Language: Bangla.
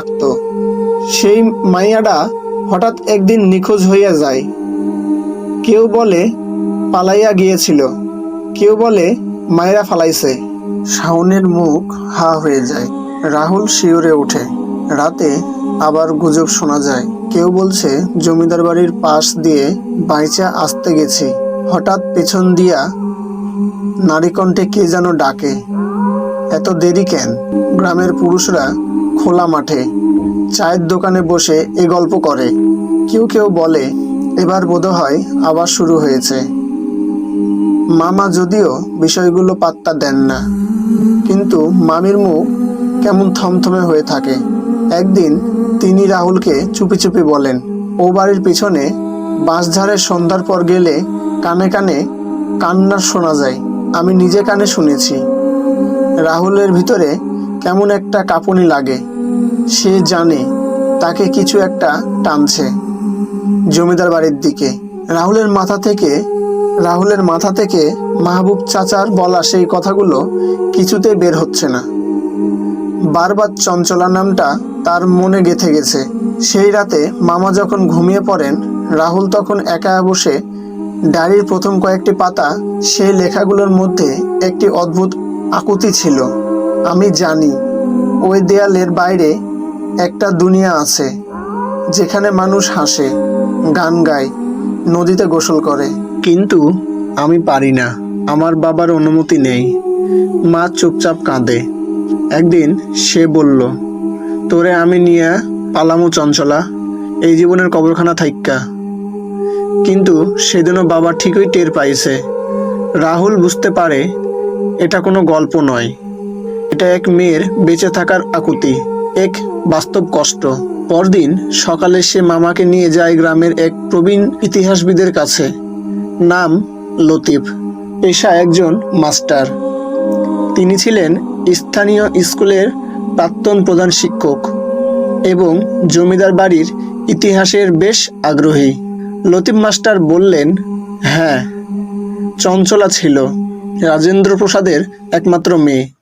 থাকতো সেই মাইয়াডা হঠাৎ একদিন নিখোঁজ হইয়া যায়। কেউ বলে, পালাইয়া গিয়েছিল। কেউ বলে মায়েরা ফালাইছে। শাওনের মুখ হা হয়ে যায়। রাহুল শিওরে ওঠে। রাতে আবার গুজব শোনা যায়। কেউ বলছে, জমিদার বাড়ির পাশ দিয়ে বাইচা আসতে গেছি। হঠাৎ পেছন দিয়া নারীকণ্ঠে কে যেন ডাকে। এত দেরি কেন? গ্রামের পুরুষরা খোলা মাঠে, চায়ের দোকানে বসে এ গল্প করে। কেউ কেউ বলে, এবার বোধহয় আবার শুরু হয়েছে। মামা যদিও বিষয়গুলো পাত্তা দেন না, কিন্তু মামির মুখ কেমন থমথমে হয়ে থাকে। একদিন তিনি রাহুলকে চুপি চুপি বলেন, ও বাড়ির পিছনে বাঁশঝাড়ের সন্ধ্যার পর গেলে কানে কানে কান্নার শোনা যায়। আমি নিজে কানে শুনেছি। রাহুলের ভিতরে কেমন একটা কাঁপুনি লাগে। সে জানে তাকে কিছু একটা টানছে জমিদার বাড়ির দিকে। রাহুলের মাথা থেকে, রাহুলের মাথা থেকে মাহবুব চাচার বলা সেই কথাগুলো কিছুতে বের হচ্ছে না। বারবার চঞ্চলা নামটা তার মনে গেথে গেছে। সেই রাতে মামা যখন ঘুমিয়ে পড়েন, রাহুল তখন একা বসে ডায়েরির প্রথম কয়েকটি পাতা সেই লেখাগুলোর মধ্যে একটি অদ্ভুত আকুতি ছিল। আমি জানি, ওই দেয়ালের বাইরে একটা দুনিয়া আছে, যেখানে মানুষ হাসে, গান গায়, নদীতে গোসল করে। কিন্তু আমি পারি না, আমার বাবার অনুমতি নেই। মা চুপচাপ কাঁদে। একদিন সে বলল, তোরে আমি নিয়ে পালামু চঞ্চলা, এই জীবনের কবরখানা থাইক্কা। কিন্তু সেদিনও বাবা ঠিকই টের পাইছে। রাহুল বুঝতে পারে এটা কোনো গল্প নয়। এটা এক মেয়ের বেঁচে থাকার আকুতি, এক বাস্তব কষ্ট। পরদিন সকালে সে মামাকে নিয়ে যায় গ্রামের এক প্রবীণ ইতিহাসবিদের কাছে। নাম লতিফ, পেশা একজন মাস্টার। তিনি ছিলেন স্থানীয় স্কুলের প্রাক্তন প্রধান শিক্ষক এবং জমিদার বাড়ির ইতিহাসের বেশ আগ্রহী। লতিফ মাস্টার বললেন হ্যাঁ চঞ্চলা ছিল। রাজেন্দ্র প্রসাদের একমাত্র মেয়ে।